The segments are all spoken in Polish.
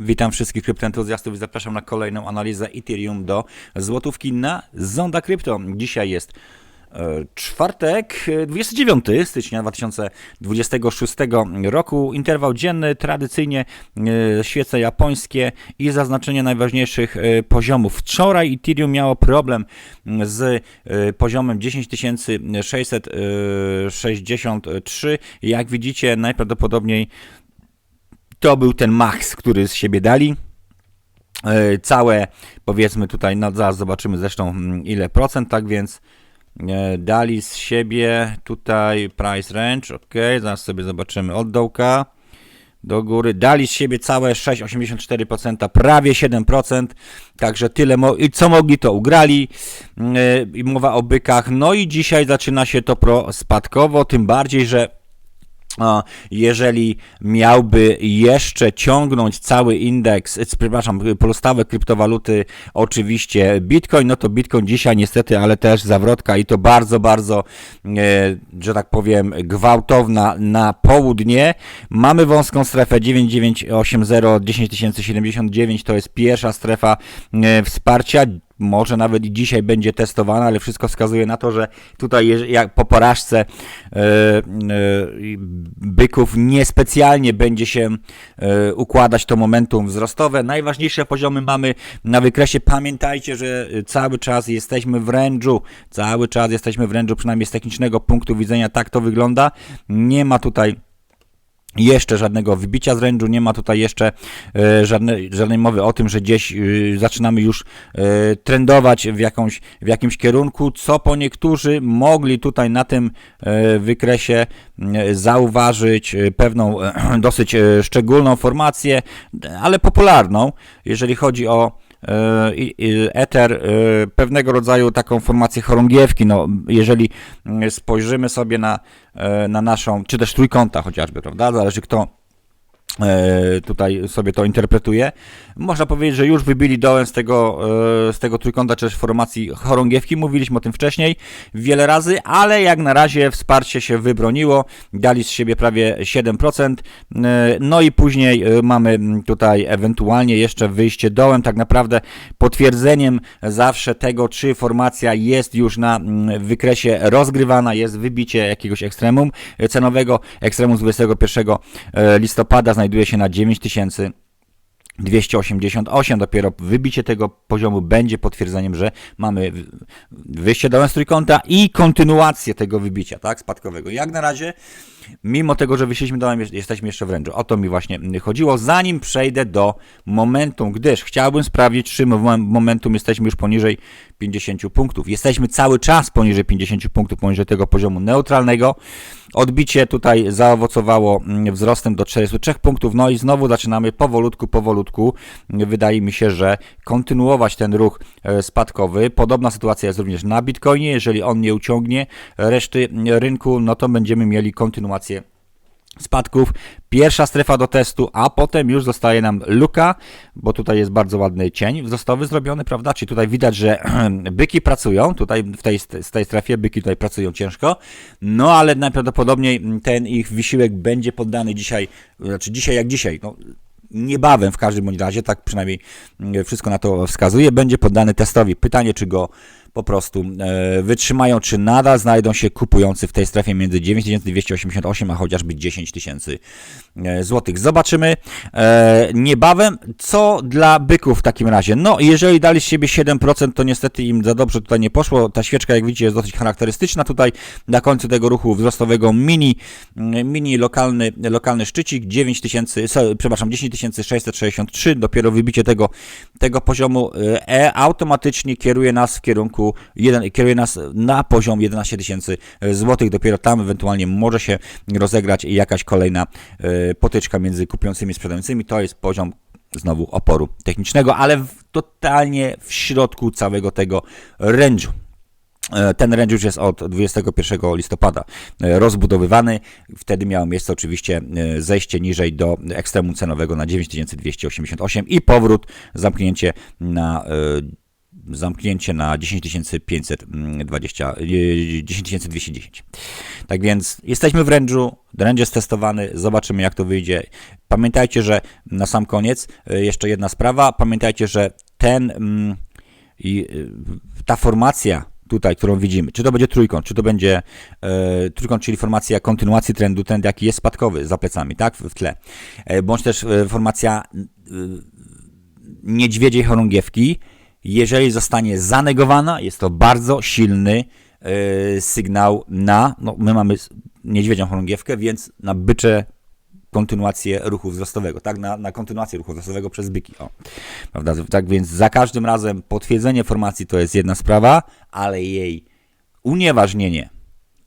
Witam wszystkich kryptoentuzjastów i zapraszam na kolejną analizę Ethereum do złotówki na Zonda Krypto. Dzisiaj jest e, czwartek, e, 29 stycznia 2026 roku. Interwał dzienny, tradycyjnie e, świece japońskie i zaznaczenie najważniejszych e, poziomów. Wczoraj Ethereum miało problem z e, poziomem 10663. Jak widzicie, najprawdopodobniej to był ten max, który z siebie dali. E, Całe, powiedzmy tutaj, no zaraz zobaczymy zresztą mm, ile procent, tak więc e, dali z siebie tutaj price range, ok, zaraz sobie zobaczymy od dołka do góry, dali z siebie całe 6,84%, prawie 7%, także tyle, mo- i co mogli to ugrali, E, i mowa o bykach, no i dzisiaj zaczyna się to spadkowo, tym bardziej, że jeżeli miałby jeszcze ciągnąć cały indeks, e, przepraszam, pozostałe kryptowaluty, oczywiście Bitcoin, no to Bitcoin dzisiaj niestety, ale też zawrotka i to bardzo, bardzo, e, że tak powiem, gwałtowna na południe. Mamy wąską strefę 9980 10079, to jest pierwsza strefa e, wsparcia może nawet i dzisiaj będzie testowana, ale wszystko wskazuje na to, że tutaj jak po porażce e, e, byków niespecjalnie będzie się e, układać to momentum wzrostowe. Najważniejsze poziomy mamy na wykresie. Pamiętajcie, że cały czas jesteśmy w range'u, cały czas jesteśmy w range'u, przynajmniej z technicznego punktu widzenia tak to wygląda. Nie ma tutaj jeszcze żadnego wybicia z range'u, nie ma. Tutaj jeszcze e, żadnej, żadnej mowy o tym, że gdzieś e, zaczynamy już e, trendować w, jakąś, w jakimś kierunku, co po niektórzy mogli tutaj na tym wykresie zauważyć pewną dosyć szczególną formację, ale popularną, jeżeli chodzi o Ether, e, pewnego rodzaju taką formację chorągiewki. No, jeżeli mm, spojrzymy sobie na, e, na naszą, czy też trójkąta chociażby, prawda? Zależy kto tutaj sobie to interpretuje. Można powiedzieć, że już wybili dołem z tego, e, z tego trójkąta, czy też formacji chorągiewki. Mówiliśmy o tym wcześniej wiele razy, ale jak na razie wsparcie się wybroniło. Dali z siebie prawie 7%. e, No i później e, mamy tutaj ewentualnie jeszcze wyjście dołem. Tak naprawdę potwierdzeniem zawsze tego, czy formacja jest już na mm, wykresie rozgrywana, jest wybicie jakiegoś ekstremum e, cenowego. Ekstremum z 21 e, listopada znajduje się na 9000. 288, dopiero wybicie tego poziomu będzie potwierdzeniem, że mamy wyjście dołem z trójkąta i kontynuację tego wybicia, tak, spadkowego. Jak na razie, mimo tego, że wyszliśmy dołem, jest- jesteśmy jeszcze w ręczu. O to mi właśnie chodziło, zanim przejdę do momentum, gdyż chciałbym sprawdzić, czy mom- momentum jesteśmy już poniżej 50 punktów. Jesteśmy cały czas poniżej 50 punktów, poniżej tego poziomu neutralnego. Odbicie tutaj zaowocowało mm, wzrostem do 43 punktów, no i znowu zaczynamy powolutku, powolutku. Wydaje mi się, że kontynuować ten ruch e, spadkowy. Podobna sytuacja jest również na Bitcoinie. Jeżeli on nie uciągnie reszty rynku, no to będziemy mieli kontynuację spadków. Pierwsza strefa do testu, a potem już zostaje nam luka, bo tutaj jest bardzo ładny cień wzrostowy zrobiony, prawda? Czyli tutaj widać, że byki pracują, tutaj w tej, tej strefie byki tutaj pracują ciężko, no ale najprawdopodobniej ten ich wysiłek będzie poddany dzisiaj, znaczy dzisiaj jak dzisiaj, no niebawem w każdym bądź razie, tak przynajmniej mm, wszystko na to wskazuje, będzie poddany testowi. Pytanie, czy go po prostu e, wytrzymają, czy nadal znajdą się kupujący w tej strefie między 9288 a chociażby 10 tysięcy e, złotych. Zobaczymy e, niebawem, co dla byków w takim razie. No, jeżeli dali z siebie 7%, to niestety im za dobrze tutaj nie poszło. Ta świeczka, jak widzicie, jest dosyć charakterystyczna tutaj na końcu tego ruchu wzrostowego mini, mm, mini lokalny, lokalny szczycik 9000, so, przepraszam, 10663, dopiero wybicie tego, tego poziomu E automatycznie kieruje nas w kierunku, jeden, kieruje nas na poziom 11 tysięcy złotych, dopiero tam ewentualnie może się rozegrać jakaś kolejna e, potyczka między kupującymi i sprzedającymi, to jest poziom znowu oporu technicznego, ale w, totalnie w środku całego tego range'u. E, Ten range już jest od 21 listopada e, rozbudowywany. Wtedy miało miejsce oczywiście zejście niżej do ekstremum cenowego na 9288 i powrót, zamknięcie na zamknięcie na 10520, yy, 10210. Tak więc jesteśmy w range'u, range jest testowany, zobaczymy jak to wyjdzie. Pamiętajcie, że na sam koniec yy, jeszcze jedna sprawa, pamiętajcie, że ten mm, i yy, ta formacja tutaj, którą widzimy, czy to będzie trójkąt, czy to będzie e, trójkąt, czyli formacja kontynuacji trendu, trend jaki jest spadkowy za plecami, tak, w, w tle, e, bądź też e, formacja e, niedźwiedziej chorągiewki, jeżeli zostanie zanegowana, jest to bardzo silny e, sygnał na, no my mamy niedźwiedzią chorągiewkę, więc na bycze kontynuację ruchu wzrostowego, tak? Na, na kontynuację ruchu wzrostowego przez byki. O. Prawda? Tak więc za każdym razem potwierdzenie formacji to jest jedna sprawa, ale jej unieważnienie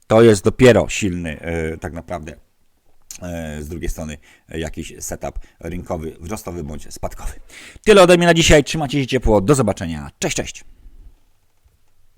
to jest dopiero silny e, tak naprawdę z drugiej strony e, jakiś setup rynkowy, wzrostowy bądź spadkowy. Tyle ode mnie na dzisiaj. Trzymajcie się ciepło. Do zobaczenia. Cześć, cześć.